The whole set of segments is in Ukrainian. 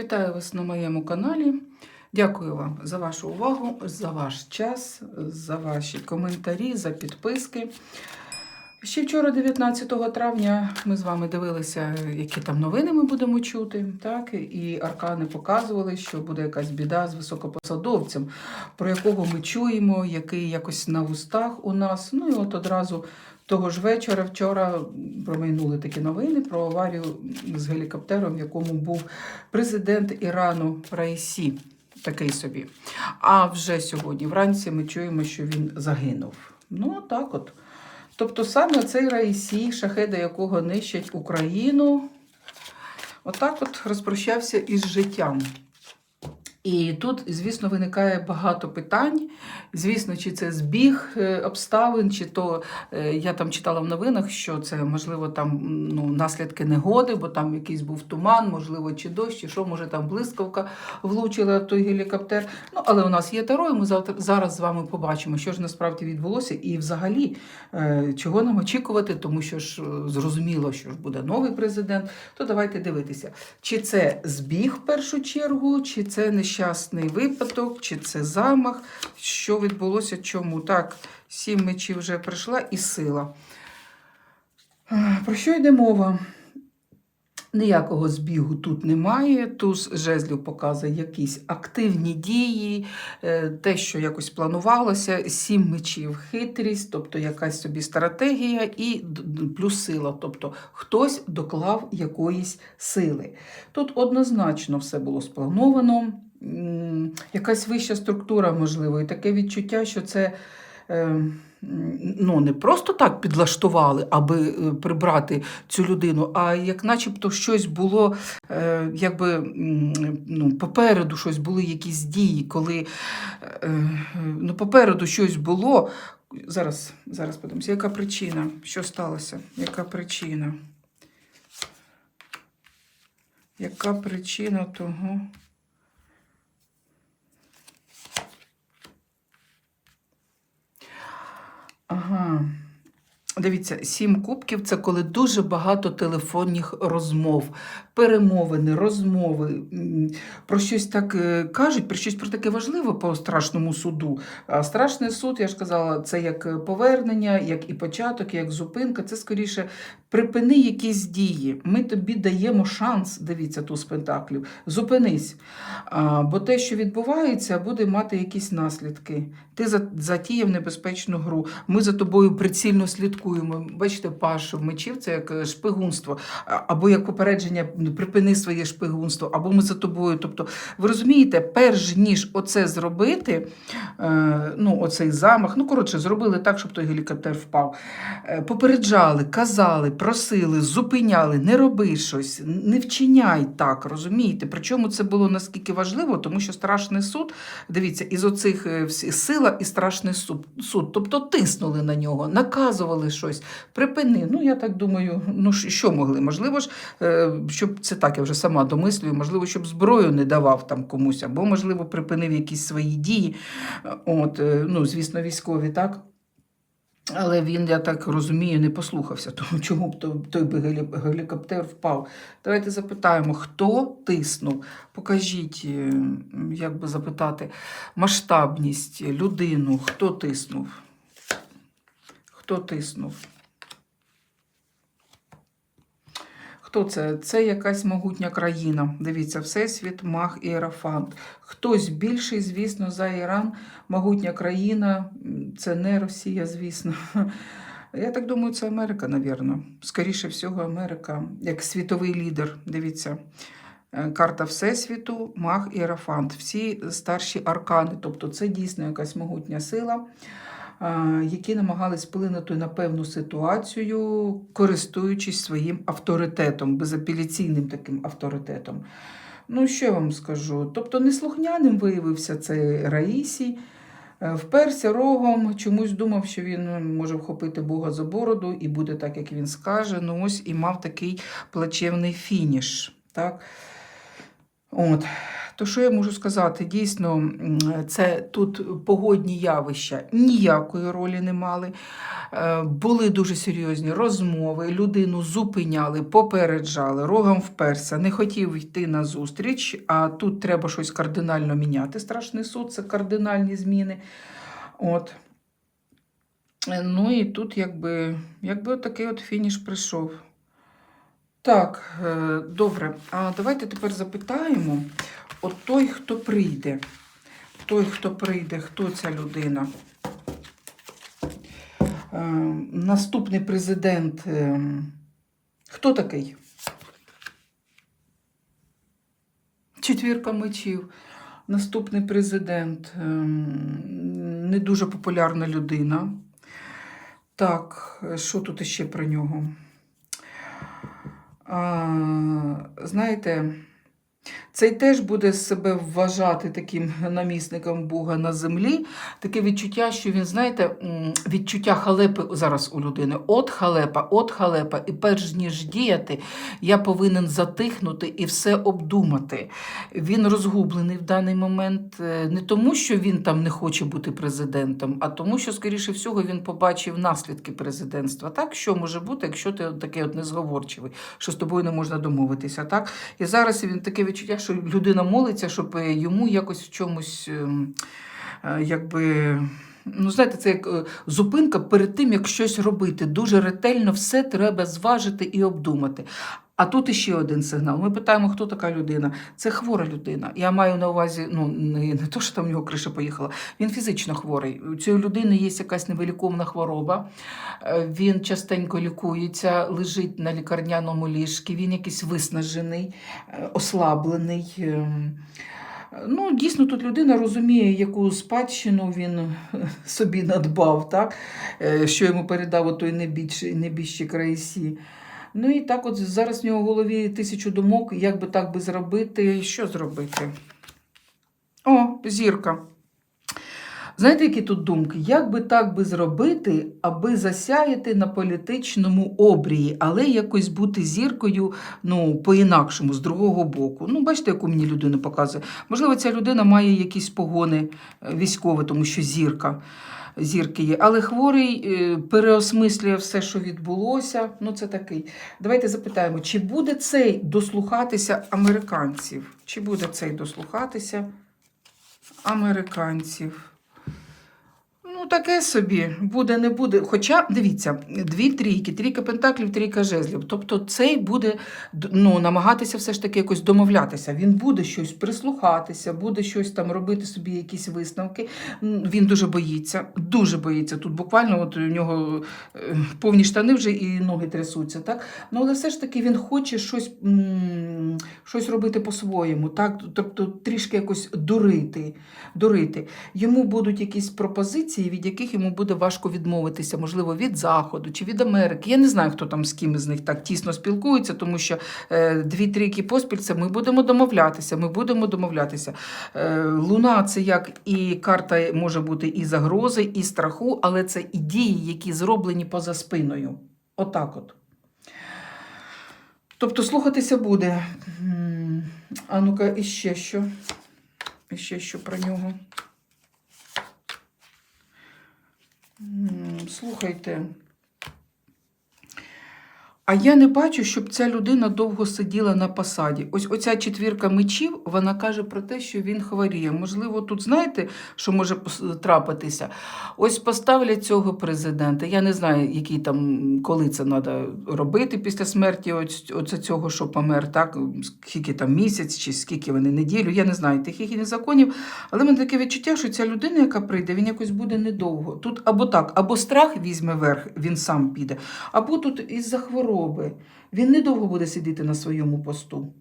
Вітаю вас на моєму каналі. Дякую вам за вашу увагу, за ваш час, за ваші коментарі, за підписки. Ще вчора, 19 травня, ми з вами дивилися, які там новини ми будемо чути. Так? І аркани показували, що буде якась біда з високопосадовцем, про якого ми чуємо, який якось на вустах у нас. Ну і от одразу того ж вечора, вчора промайнули такі новини про аварію з гелікоптером, в якому був президент Ірану Раїсі. Такий собі. А вже сьогодні вранці ми чуємо, що він загинув. Ну, так от. Тобто саме цей Раїсі, шахеди якого нищать Україну, отак от розпрощався із життям. І тут, звісно, виникає багато питань. Звісно, чи це збіг е, обставин, чи то е, я там читала в новинах, що це можливо там ну, наслідки негоди, бо там якийсь був туман, можливо, чи дощ, чи що, може там блискавка влучила той гелікоптер. Ну, але у нас є таро, і ми завтра зараз з вами побачимо, що ж насправді відбулося, і взагалі е, чого нам очікувати, тому що ж зрозуміло, що ж буде новий президент. То давайте дивитися, чи це збіг в першу чергу, чи це нещасний випадок, чи це замах. Що відбулося? Чому? Так, сім мечів вже прийшла і сила. Про що йде мова? Ніякого збігу тут немає. Туз жезлів показує якісь активні дії, е, те, що якось планувалося, сім мечів, хитрість, тобто якась собі стратегія, і плюс сила, тобто хтось доклав якоїсь сили. Тут однозначно все було сплановано, якась вища структура, можливо, і таке відчуття, що це. е, Ну, не просто так підлаштували, аби е, прибрати цю людину, а як начебто щось було, е, якби ну, попереду щось були якісь дії, коли ну, попереду щось було. Зараз, зараз подивимося, яка причина? Що сталося? Яка причина? Яка причина того? Ага. Дивіться, сім кубків це коли дуже багато телефонних розмов, перемовини, розмови, про щось так е, кажуть, про щось про таке важливе по страшному суду. А страшний суд, я ж казала, це як е, повернення, як і початок, як зупинка. Це скоріше припини якісь дії. Ми тобі даємо шанс, дивіться, ту з пентаклів. Зупинись. А, бо те, що відбувається, буде мати якісь наслідки. Ти затіяв небезпечну гру. Ми за тобою прицільно слідкуємо. Бачите, паш мечів це як е, шпигунство, або як попередження ну, припини своє шпигунство, або ми за тобою. Тобто, ви розумієте, перш ніж оце зробити, е, ну, оцей замах, ну коротше, зробили так, щоб той гелікоптер впав. Е, Попереджали, казали, просили, зупиняли, не роби щось, не вчиняй так, розумієте? Причому це було наскільки важливо, тому що страшний суд, дивіться, із оцих сила і страшний суд. Тобто тиснули на нього, наказували щось, припини. Ну, я так думаю, ну що могли? Можливо ж, е, щоб це так, я вже сама домислюю, можливо, щоб зброю не давав там комусь, або, можливо, припинив якісь свої дії. От, е, ну, звісно, військові, так? Але він, я так розумію, не послухався, тому чому б той би гелі- гелікоптер впав. Давайте запитаємо, хто тиснув. Покажіть, е, як би запитати, масштабність, людину, хто тиснув? Хто тиснув? Хто це? Це якась могутня країна. Дивіться, Всесвіт, Мах і Ерафант. Хтось більший, звісно, за Іран. Могутня країна. Це не Росія, звісно. Я так думаю, це Америка, навірно. Скоріше всього, Америка, як світовий лідер. Дивіться. Е, Карта Всесвіту, Мах і Ерафант. Всі старші аркани. Тобто це дійсно якась могутня сила які намагались вплинути на певну ситуацію, користуючись своїм авторитетом, безапеляційним таким авторитетом. Ну, що я вам скажу? Тобто, неслухняним виявився цей Раїсій, е, вперся рогом, чомусь думав, що він може вхопити Бога за бороду і буде так, як він скаже. Ну, ось і мав такий плачевний фініш. Так? От. То що я можу сказати? Дійсно, це тут погодні явища ніякої ролі не мали. Е, Були дуже серйозні розмови, людину зупиняли, попереджали, рогом вперся, не хотів йти на зустріч, а тут треба щось кардинально міняти. Страшний суд це кардинальні зміни. От. Е, Ну і тут якби, якби такий от фініш прийшов. Так, е, добре. А давайте тепер запитаємо: от той, хто прийде, той, хто прийде, хто ця людина? Е, Наступний президент. е, Хто такий? Четвірка мечів. Наступний президент. Не дуже популярна людина. Так, що тут ще про нього? Знаєте, цей теж буде себе вважати таким намісником Бога на землі. Таке відчуття, що він, знаєте, відчуття халепи зараз у людини. От халепа, от халепа. І перш ніж діяти, я повинен затихнути і все обдумати. Він розгублений в даний момент е, не тому, що він там не хоче бути президентом, а тому, що, скоріше всього, він побачив наслідки президентства. Так, що може бути, якщо ти такий от незговорчивий, що з тобою не можна домовитися. Так? І зараз він таке відчуття, що людина молиться, щоб е, йому якось в чомусь, ем, е, якби. Ну, знаєте, це як е, зупинка перед тим, як щось робити. Дуже ретельно все треба зважити і обдумати. А тут іще один сигнал. Ми питаємо, хто така людина. Це хвора людина. Я маю на увазі, ну не, не то, що там в нього криша поїхала. Він фізично хворий. У цієї людини є якась невиліковна хвороба. Е, Він частенько лікується, лежить на лікарняному ліжку. Він якийсь виснажений, е, ослаблений. Ем, Ну, дійсно, тут людина розуміє, яку спадщину він е, собі надбав, так? Що йому передав той небільший, небіжчий країсі. Ну і так, от зараз в нього в голові тисячу думок, як би так би зробити, що зробити. О, зірка. Знаєте, які тут думки? Як би так би зробити, аби засяяти на політичному обрії, але якось бути зіркою ну, по-інакшому, з другого боку. Ну, бачите, яку мені людина показує. Можливо, ця людина має якісь погони е, військові, тому що зірка. Зірки є, але хворий е, переосмислює все, що відбулося. Ну, це такий. Давайте запитаємо, чи буде цей дослухатися американців? Чи буде цей дослухатися американців? Ну, таке собі, буде, не буде. Хоча, дивіться, дві трійки, трійка пентаклів, трійка жезлів. Тобто цей буде ну, намагатися все ж таки якось домовлятися. Він буде щось прислухатися, буде щось там робити собі, якісь висновки. Він дуже боїться, дуже боїться. Тут буквально от у нього е, повні штани вже і ноги трясуться. Так? Ну, але все ж таки він хоче щось, щось робити по-своєму, так? тобто трішки якось дурити. дурити. Йому будуть якісь пропозиції, від яких йому буде важко відмовитися, можливо, від Заходу чи від Америки. Я не знаю, хто там з ким із них так тісно спілкується, тому що е, дві трійки поспіль це ми будемо домовлятися. Ми будемо домовлятися. Е, Луна це як і карта може бути і загрози, і страху, але це і дії, які зроблені поза спиною. Отак от. Тобто слухатися буде. А ну-ка, іще що? Іще що про нього. Слухайте. А я не бачу, щоб ця людина довго сиділа на посаді. Ось оця четвірка мечів, вона каже про те, що він хворіє. Можливо, тут знаєте, що може трапитися? Ось поставлять цього президента. Я не знаю, який там, коли це треба робити після смерті оце цього, що помер, так? Скільки там місяць, чи скільки вони неділю. Я не знаю тих їхніх законів. Але мене таке відчуття, що ця людина, яка прийде, він якось буде недовго. Тут або так, або страх візьме верх, він сам піде, або тут із-за хвороби. Він недовго буде сидіти на своєму посту.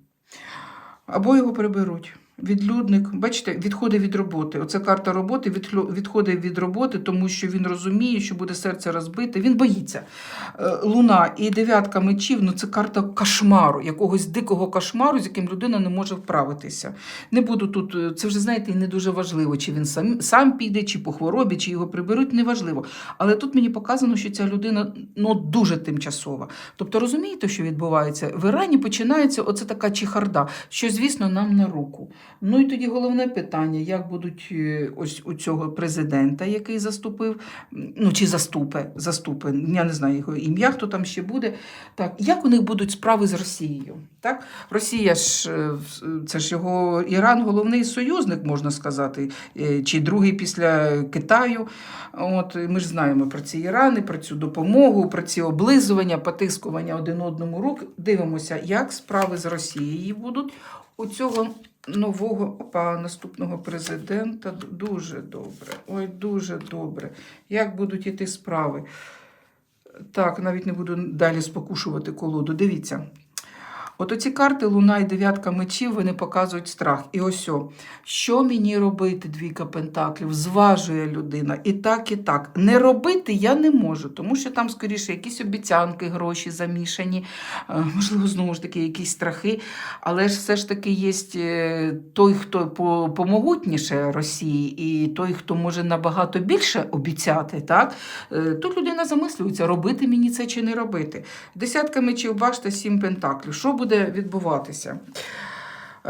Або його приберуть. Відлюдник, бачите, відходить від роботи. Оце карта роботи, відходить від роботи, тому що він розуміє, що буде серце розбите. Він боїться. Е, Луна і дев'ятка мечів ну це карта кошмару, якогось дикого кошмару, з яким людина не може вправитися. Не буду тут, е, це вже знаєте, і не дуже важливо, чи він сам, сам піде, чи по хворобі, чи його приберуть, неважливо. Але тут мені показано, що ця людина ну, дуже тимчасова. Тобто розумієте, що відбувається? В Ірані починається оце така чехарда, що, звісно, нам на руку. Ну і тоді головне питання: як будуть е, ось у цього президента, який заступив, ну чи заступе, заступи, я не знаю його ім'я, хто там ще буде. Так, як у них будуть справи з Росією? Так, Росія ж е, це ж його Іран, головний союзник, можна сказати, е, чи другий після Китаю. От ми ж знаємо про ці Ірани, про цю допомогу, про ці облизування, потискування один одному рук. Дивимося, як справи з Росією будуть у цього нового наступного президента. Дуже добре. Ой, дуже добре. Як будуть іти справи? Так, навіть не буду далі спокушувати колоду. Дивіться. От оці карти Луна і дев'ятка мечів вони показують страх. І ось о, що мені робити, двійка пентаклів, зважує людина. І так, і так. Не робити я не можу, тому що там, скоріше, якісь обіцянки, гроші замішані, е, можливо, знову ж таки, якісь страхи. Але ж все ж таки є е, той, хто помогутніше Росії, і той, хто може набагато більше обіцяти. Так? Е, Тут людина замислюється, робити мені це чи не робити. Десятка мечів, башта, сім пентаклів. Що буде відбуватися?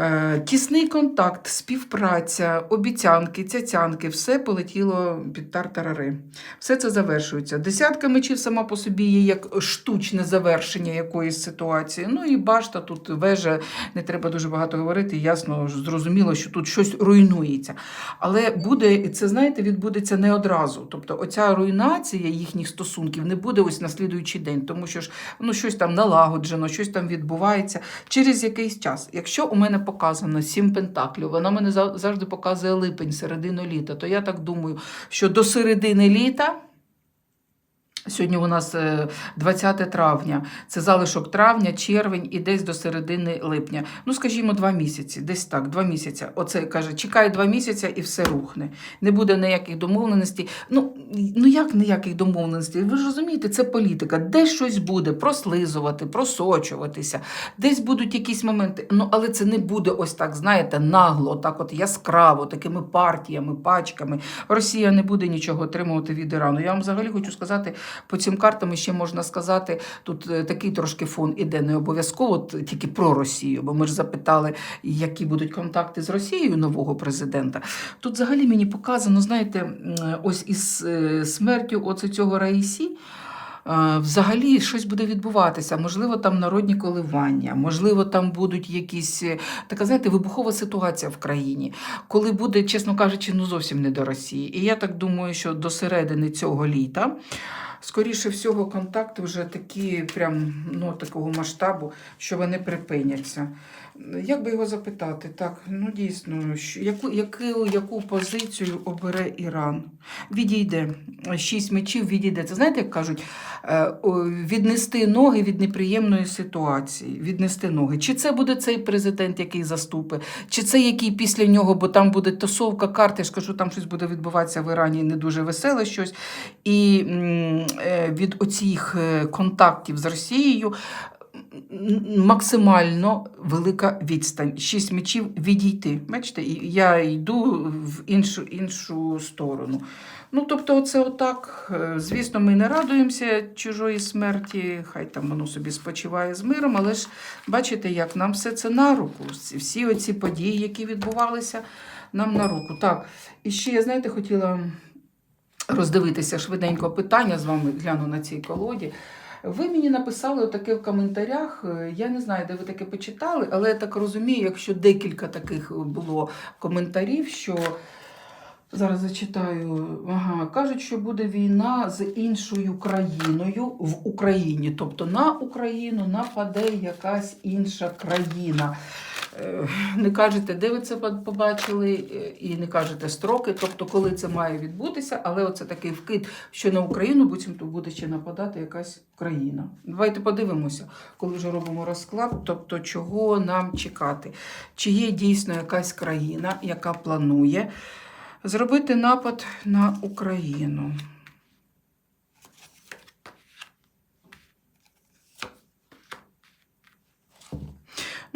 Е, Тісний контакт, співпраця, обіцянки, цяцянки, все полетіло під тартарари. Все це завершується. Десятка мечів сама по собі є як штучне завершення якоїсь ситуації. Ну і башта тут вежа, не треба дуже багато говорити. Ясно, зрозуміло, що тут щось руйнується. Але буде, це знаєте, відбудеться не одразу. Тобто, оця руйнація їхніх стосунків не буде ось на слідуючий день, тому що ж ну, щось там налагоджено, щось там відбувається через якийсь час. Якщо у мене показано сім пентаклів, вона мене завжди показує липень, середину літа, то я так думаю, що до середини літа. Сьогодні у нас е, 20 травня, це залишок травня, червень і десь до середини липня. Ну, скажімо, два місяці, десь так, два місяці. Оце каже, чекай два місяці і все рухне. Не буде ніяких домовленостей. Ну, ну як ніяких домовленостей? Ви ж розумієте, це політика. Десь щось буде прослизувати, просочуватися, десь будуть якісь моменти. Ну, але це не буде ось так, знаєте, нагло, так от яскраво, такими партіями, пачками. Росія не буде нічого отримувати від Ірану. Я вам взагалі хочу сказати, по цим картам ще можна сказати, тут е, такий трошки фон іде не обов'язково тільки про Росію, бо ми ж запитали, які будуть контакти з Росією нового президента. Тут взагалі мені показано, знаєте, ось із е, смертю оце цього Раїсі. е, Взагалі щось буде відбуватися. Можливо, там народні коливання, можливо, там будуть якісь така, знаєте, вибухова ситуація в країні, коли буде, чесно кажучи, ну зовсім не до Росії. І я так думаю, що до середини цього літа, скоріше всього, контакти вже такі, прям ну, такого масштабу, що вони припиняться. Як би його запитати? Так, ну дійсно, що- яку, яку, яку позицію обере Іран? Відійде. Шість мечів відійде. Це знаєте, як кажуть, е, віднести ноги від неприємної ситуації. Віднести ноги. Чи це буде цей президент, який заступить, чи це який після нього, бо там буде тасовка карт, я ж там щось буде відбуватися в Ірані не дуже веселе щось. І е, від оцих е, контактів з Росією максимально велика відстань. Шість мечів відійти. Бачите, я йду в іншу, іншу сторону. Ну, тобто, це отак. Е, Звісно, ми не радуємося чужої смерті, хай там воно собі спочиває з миром, але ж бачите, як нам все це на руку. Всі- Всі оці події, які відбувалися, нам на руку. Так, і ще я, знаєте, хотіла роздивитися швиденько питання з вами, гляну на цій колоді. Ви мені написали таке в коментарях. е, Я не знаю, де ви таке почитали, але я так розумію, якщо декілька таких було коментарів, що зараз зачитаю. Ага, кажуть, що буде війна з іншою країною в Україні. Тобто на Україну нападе якась інша країна. Е, Не кажете, де ви це побачили, е, і не кажете строки, тобто коли це має відбутися, але оце такий вкид, що на Україну буцімто буде ще нападати якась країна. Давайте подивимося, коли вже робимо розклад, тобто чого нам чекати. Чи є дійсно якась країна, яка планує зробити напад на Україну?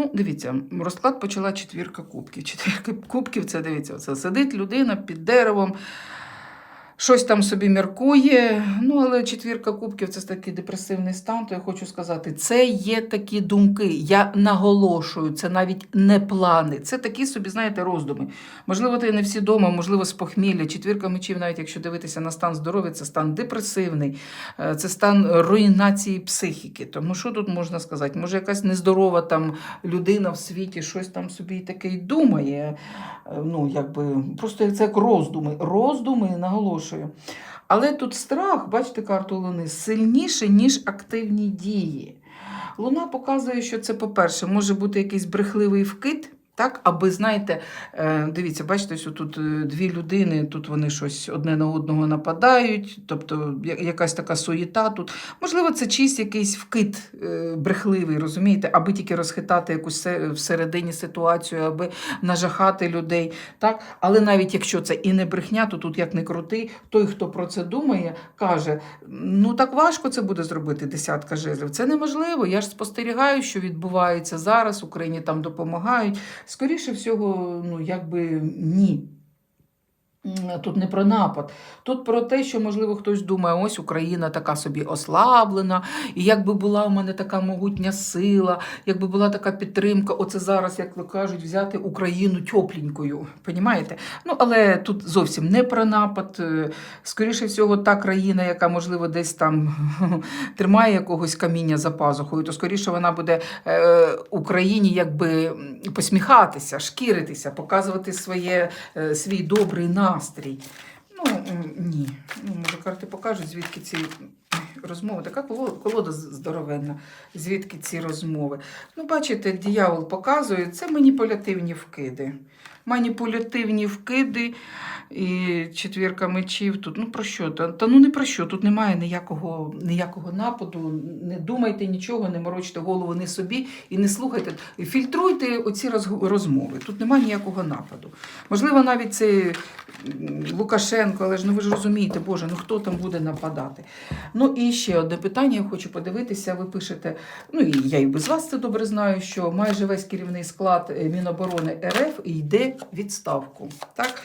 Ну, дивіться, розклад почала четвірка кубків. Четвірка кубків це дивіться, це сидить людина під деревом, щось там собі міркує. Ну, але четвірка кубків це такий депресивний стан, то я хочу сказати, це є такі думки. Я наголошую, це навіть не плани. Це такі собі, знаєте, роздуми. Можливо, ти не всі вдома, можливо, з похмілля. Четвірка мечів, навіть якщо дивитися на стан здоров'я, це стан депресивний, е, це стан руйнації психіки. Тому що тут можна сказати? Може, якась нездорова там людина в світі щось там собі таке й думає. Е, Ну, якби просто це як роздуми. Роздуми, наголошую. Але тут страх, бачите, карту Луни, сильніше, ніж активні дії. Луна показує, що це, по-перше, може бути якийсь брехливий вкид. Так, аби знаєте, е, дивіться, бачите, що тут е, дві людини, тут вони щось одне на одного нападають, тобто якась така суєта тут. Можливо, це чийсь якийсь вкид е, брехливий, розумієте, аби тільки розхитати якусь се- всередині ситуацію, аби нажахати людей. Так? Але навіть якщо це і не брехня, то тут як не крути, той, хто про це думає, каже: ну так важко це буде зробити, десятка жезлів. Це неможливо. Я ж спостерігаю, що відбувається зараз. Україні там допомагають. Скоріше всього, ну якби ні. Тут не про напад, тут про те, що, можливо, хтось думає, ось Україна така собі ослаблена, і якби була в мене така могутня сила, якби була така підтримка, оце зараз, як ви кажуть, взяти Україну тепленькою. Понімаєте? Ну, але тут зовсім не про напад. Е, Скоріше всього, та країна, яка, можливо, десь там тримає якогось каміння за пазухою, то скоріше вона буде е, Україні якби посміхатися, шкіритися, показувати своє, е, свій добрий настрій. Ну, ні. Ну, може, карти покажуть, звідки ці розмови. Така колода здоровенна, звідки ці розмови. Ну, бачите, диявол показує, це маніпулятивні вкиди. Маніпулятивні вкиди і четвірка мечів тут. Ну про що? Та, та ну не про що. Тут немає ніякого, ніякого нападу. Не думайте нічого, не морочте голову не собі і не слухайте. Фільтруйте оці розмови. Тут немає ніякого нападу. Можливо, навіть це Лукашенко, але ж ну ви ж розумієте, Боже, ну хто там буде нападати? Ну і ще одне питання, я хочу подивитися. Ви пишете, ну і я і без вас це добре знаю, що майже весь керівний склад е, Міноборони РФ йде відставку. Так?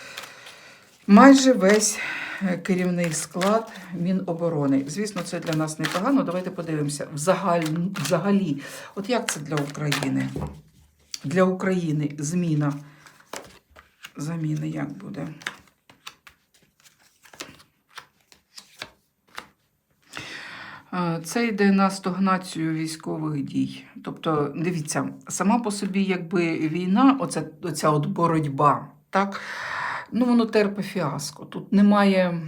Майже весь е, керівний склад Міноборони. Звісно, це для нас непогано. Давайте подивимося. Взагалі, от як це для України? Для України зміна. Заміни як буде? Це йде на стогнацію військових дій. Тобто, дивіться, сама по собі, якби війна, оця, оця от боротьба, так, ну воно терпе фіаско. Тут немає,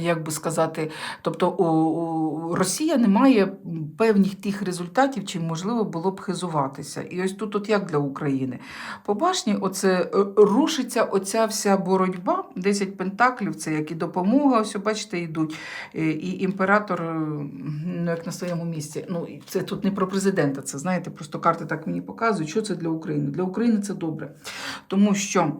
як би сказати, тобто у, у Росія не має певних тих результатів, чим можливо було б хизуватися. І ось тут, от як для України. По башні, оце е, рушиться оця вся боротьба. 10 пентаклів, це як і допомога, ось бачите, йдуть. Е, І імператор, е, ну як на своєму місці. Ну, це тут не про президента, це знаєте, просто карти так мені показують, що це для України. Для України це добре. Тому що.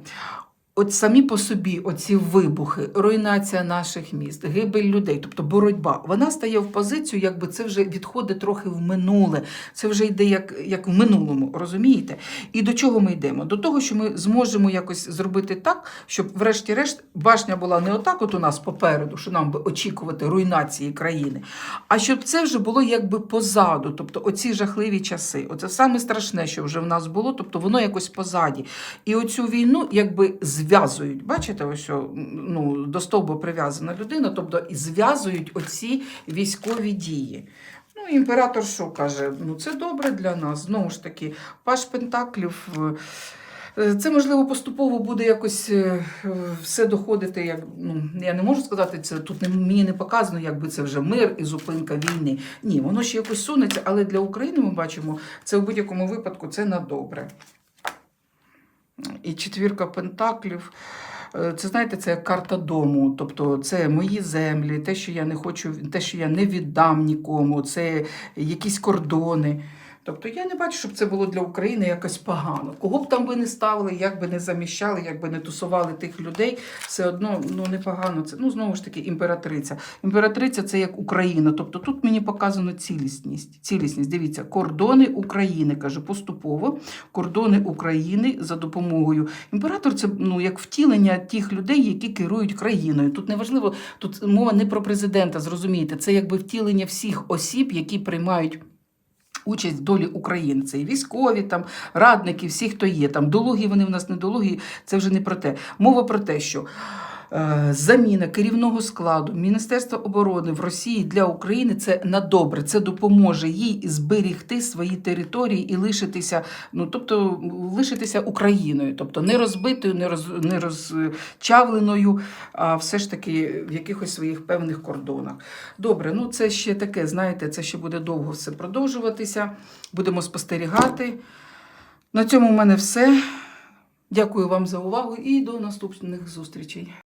От самі по собі оці вибухи, руйнація наших міст, гибель людей, тобто боротьба, вона стає в позицію, якби це вже відходить трохи в минуле. Це вже йде як, як в минулому, розумієте? І до чого ми йдемо? До того, що ми зможемо якось зробити так, щоб, врешті-решт, башня була не отак, от у нас попереду, що нам би очікувати руйнації країни, а щоб це вже було якби позаду, тобто оці жахливі часи. Оце саме страшне, що вже в нас було, тобто воно якось позаді. І оцю війну якби зв'язують. Бачите, ось ну, до стовбу прив'язана людина, тобто і зв'язують оці військові дії. Ну, імператор що каже? Ну, це добре для нас. Знову ж таки, паш Пентаклів. е, Це можливо поступово буде якось е, е, все доходити. Як ну я не можу сказати, це тут не мені не показано, якби це вже мир і зупинка війни. Ні, воно ще якось сунеться, але для України ми бачимо це в будь-якому випадку це на добре. І четвірка пентаклів. е, Це знаєте, це карта дому. Тобто це мої землі, те, що я не хочу, те, що я не віддам нікому, це якісь кордони. Тобто я не бачу, щоб це було для України якось погано. Кого б там ви не ставили, як би не заміщали, як би не тусували тих людей, все одно ну непогано це. Ну знову ж таки, імператриця. Імператриця це як Україна. Тобто тут мені показано цілісність. Цілісність. Дивіться, кордони України каже поступово. Кордони України за допомогою. Імператор це ну як втілення тих людей, які керують країною. Тут неважливо, тут мова не про президента, зрозумієте, це якби втілення всіх осіб, які приймають. Участь в долі України. Військові, там, радники, всі, хто є. Там долугі вони в нас недолугі, це вже не про те. Мова про те, що заміна керівного складу Міністерства оборони в Росії для України це на добре. Це допоможе їй зберігти свої території і лишитися, ну тобто лишитися Україною, тобто не розбитою, не, роз, не розчавленою, а все ж таки в якихось своїх певних кордонах. Добре, ну це ще таке, знаєте, це ще буде довго все продовжуватися. Будемо спостерігати. На цьому в мене все. Дякую вам за увагу і до наступних зустрічей.